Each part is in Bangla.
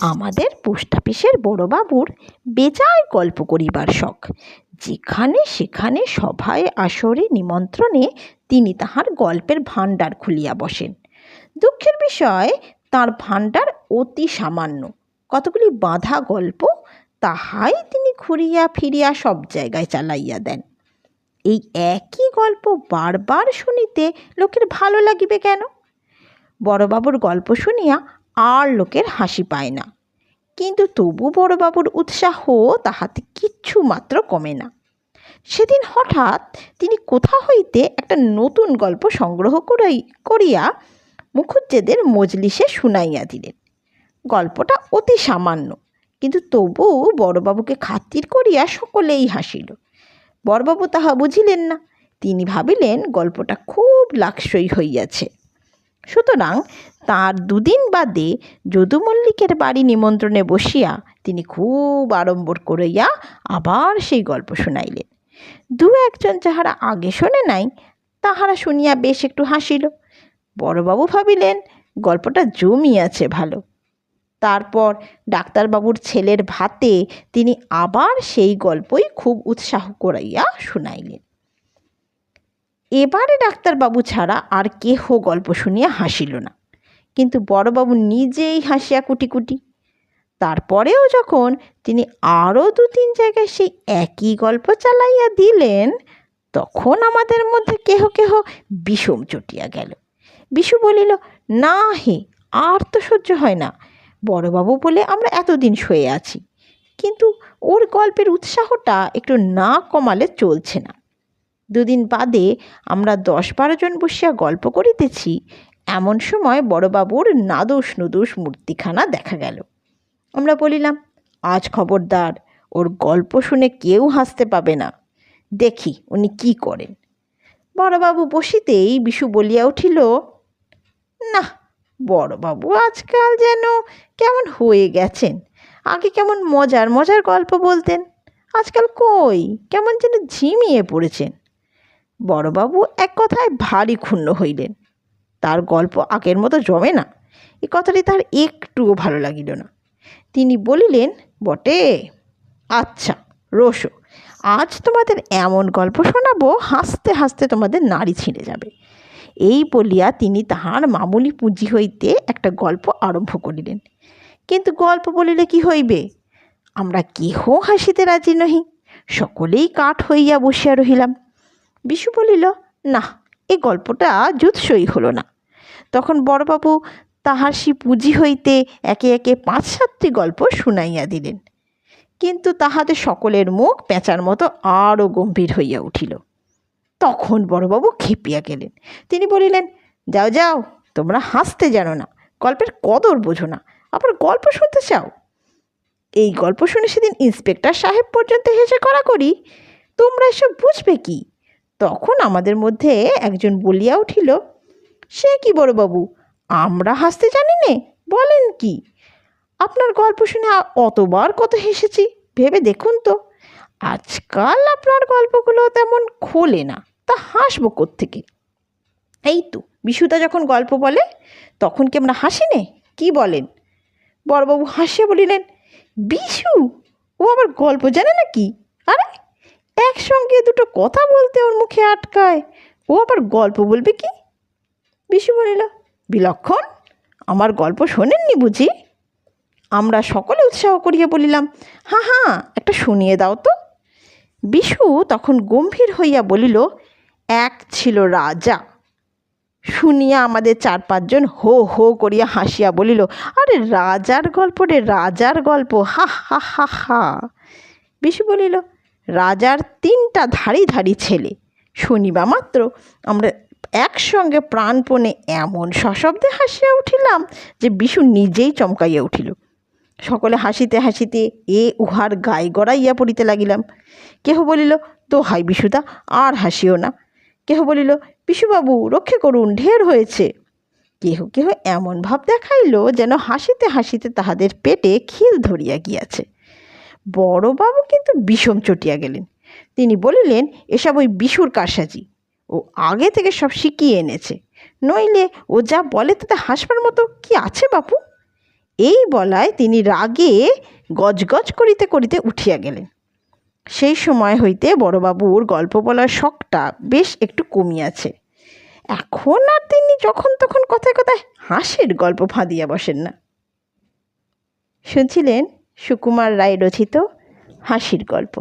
আমাদের পোস্ট অফিসের বড়োবাবুর বেজায় গল্প করিবার শখ। যেখানে সেখানে সভায় আসরে নিমন্ত্রণে তিনি তাহার গল্পের ভাণ্ডার খুলিয়া বসেন। দুঃখের বিষয়, তার ভাণ্ডার অতি সামান্য। কতগুলি বাঁধা গল্প তাহাই তিনি ঘুরিয়া ফিরিয়া সব জায়গায় চালাইয়া দেন। এই একই গল্প বারবার শুনিতে লোকের ভালো লাগিবে কেন? বড়বাবুর গল্প শুনিয়া আর লোকের হাসি পায় না। কিন্তু তবু বড়বাবুর উৎসাহ তাহাতে কিচ্ছু মাত্র কমে না। সেদিন হঠাৎ তিনি কোথা হইতে একটা নতুন গল্প সংগ্রহ করাই, করিয়া মুখুজ্জেদের মজলিসে শুনাইয়া দিলেন। গল্পটা অতি সামান্য, কিন্তু তবু বড়বাবুকে খাতির করিয়া সকলেই হাসিল। বড়বাবু তাহা বুঝিলেন না। তিনি ভাবিলেন গল্পটা খুব লাকসই হইয়াছে। সুতরাং তার দুদিন বাদে যদু মল্লিকের বাড়ি নিমন্ত্রণে বসিয়া তিনি খুব আড়ম্বর করিয়া আবার সেই গল্প শুনাইলেন। দু একজন যাহারা আগে শোনে নাই, তাহারা শুনিয়া বেশ একটু হাসিল। বড়বাবু ভাবিলেন, গল্পটা জমিয়াছে ভালো। তারপর ডাক্তারবাবুর ছেলের ভাতে তিনি আবার সেই গল্পই খুব উৎসাহ করাইয়া শুনাইলেন। এবারে ডাক্তারবাবু ছাড়া আর কেহ গল্প শুনিয়া হাসিল না। কিন্তু বড়বাবু নিজেই হাসিয়া কুটি কুটি তারপরেও যখন তিনি আরও দু তিন জায়গায় সেই একই গল্প চালাইয়া দিলেন, তখন আমাদের মধ্যে কেহ কেহ বিষম চটিয়া গেল। বিশু বলিল, না হে, আর তো সহ্য হয় না। বড়বাবু বলে আমরা এতদিন শুয়ে আছি। কিন্তু ওর গল্পের উৎসাহটা একটু না কমালে চলছে না। দুদিন বাদে আমরা দশ বারো জন বসিয়া গল্প করিতেছি। এমন সময় বড়বাবুর নাদুস নুদুস মূর্তিখানা দেখা গেল। আমরা বলিলাম, আজ খবরদার, ওর গল্প শুনে কেউ হাসতে পাবে না। দেখি উনি কি করেন। বড়বাবু বসিতেই বিশু বলিয়া উঠিল না বড়বাবু আজকাল যেন কেমন হয়ে গেছেন। আগে কেমন মজার মজার গল্প বলতেন। আজকাল কই, কেমন যেন ঝিমিয়ে পড়েছেন। বড়বাবু এক কথায় ভারী ক্ষুণ্ণ হইলেন। তার গল্প আগের মতো জমে না, এ কথাটি তার একটুও ভালো লাগিল না। তিনি বলিলেন, বটে আচ্ছা রোশো আজ তোমাদের এমন গল্প শোনাবো, হাসতে হাসতে তোমাদের নাড়ি ছিঁড়ে যাবে। এই বলিয়া তিনি তাহার মামুলি পুঁজি হইতে একটা গল্প আরম্ভ করিলেন। কিন্তু গল্প বলিলে কি হইবে? আমরা কেহ হাসিতে রাজি নহি, সকলেই কাঠ হইয়া বসিয়া রহিলাম। বিশু বলিল না এ গল্পটা জুৎসই হলো না। তখন বড়বাবু তাহার সে পুঁজি হইতে একে একে পাঁচ সাতটি গল্প শুনাইয়া দিলেন। কিন্তু তাহাতে সকলের মুখ পেঁচার মতো আরও গম্ভীর হইয়া উঠিল। তখন বড়বাবু খেপিয়া গেলেন। তিনি বলিলেন, যাও যাও, তোমরা হাসতে জানো না, গল্পের কদর বোঝো না, আবার গল্প শুনতে চাও? এই গল্প শুনে সেদিন ইন্সপেক্টর সাহেব পর্যন্ত হেসে করা করি তোমরা এসব বুঝবে কি? তখন আমাদের মধ্যে একজন বলিয়া উঠিল, সে কি বড়বাবু, আমরা হাসতে জানি নে, বলেন কি? আপনার গল্প শুনে অতবার কত হেসেছি, ভেবে দেখুন তো। আজকাল আপনার গল্পগুলো তেমন খোলে না, তা হাসবো থেকে এই তো, বিশুদা যখন গল্প বলে, তখন কি আমরা হাসি নে? কি বলেন? বড়বাবু হাসিয়া বলিলেন, বিশু, ও আবার গল্প জানে নাকি আরে একসঙ্গে দুটো কথা বলতে ওর মুখে আটকায়। ও আবার গল্প বলবে কি? বিশু বলিল, বিলক্ষণ? আমার গল্প শোনেননি বুঝি? আমরা সকলে উৎসাহ করিয়া বলিলাম হ্যাঁ হ্যাঁ একটা শুনিয়ে দাও তো। বিশু তখন গম্ভীর হইয়া বলিল, এক ছিল রাজা। শুনিয়া আমাদের চার পাঁচজন হো হো করিয়া হাসিয়া বলিল, আরে রাজার গল্প রে, রাজার গল্প, হা হা হা হা। বিশু বলিল রাজার তিনটা ধাড়ি ধাড়ি ছেলে। শুনিবা মাত্র, আমরা একসঙ্গে প্রাণপণে এমন সশব্দে হাসিয়া উঠিলাম যে বিশু নিজেই চমকাইয়া উঠিল। সকলে হাসিতে হাসিতে এ উহার গায়ে গড়াইয়া পড়িতে লাগিলাম। কেহ বলিল, তো হাই বিশুদা, আর হাসিও না। কেহ বলিল, বিশুবাবু, রক্ষে করুন, ঢের হয়েছে। কেহ কেহ এমন ভাব দেখাইল যেন হাসিতে হাসিতে তাহাদের পেটে খিল ধরিয়া গিয়াছে। বড়বাবু কিন্তু বিষম চটিয়া গেলেন। তিনি বলিলেন, এসব ওই বিশুর কারসাজি। ও আগে থেকে সব শিখিয়ে এনেছে। নইলে ও যা বলে তাতে হাসবার মতো কি আছে বাপু? এই বলায় তিনি রাগে গজগজ করিতে করিতে উঠিয়া গেলেন। সেই সময় হইতে বড়বাবুর গল্প বলার শখটা বেশ একটু কমিয়াছে। এখন আর তিনি যখন তখন কথায় কথায় হাসির গল্প ফাঁদিয়া বসেন না। শুনছিলেন? সুকুমার রায় রচিত হাসির গল্প।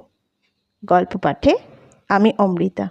গল্প পাঠে আমি অমৃতা।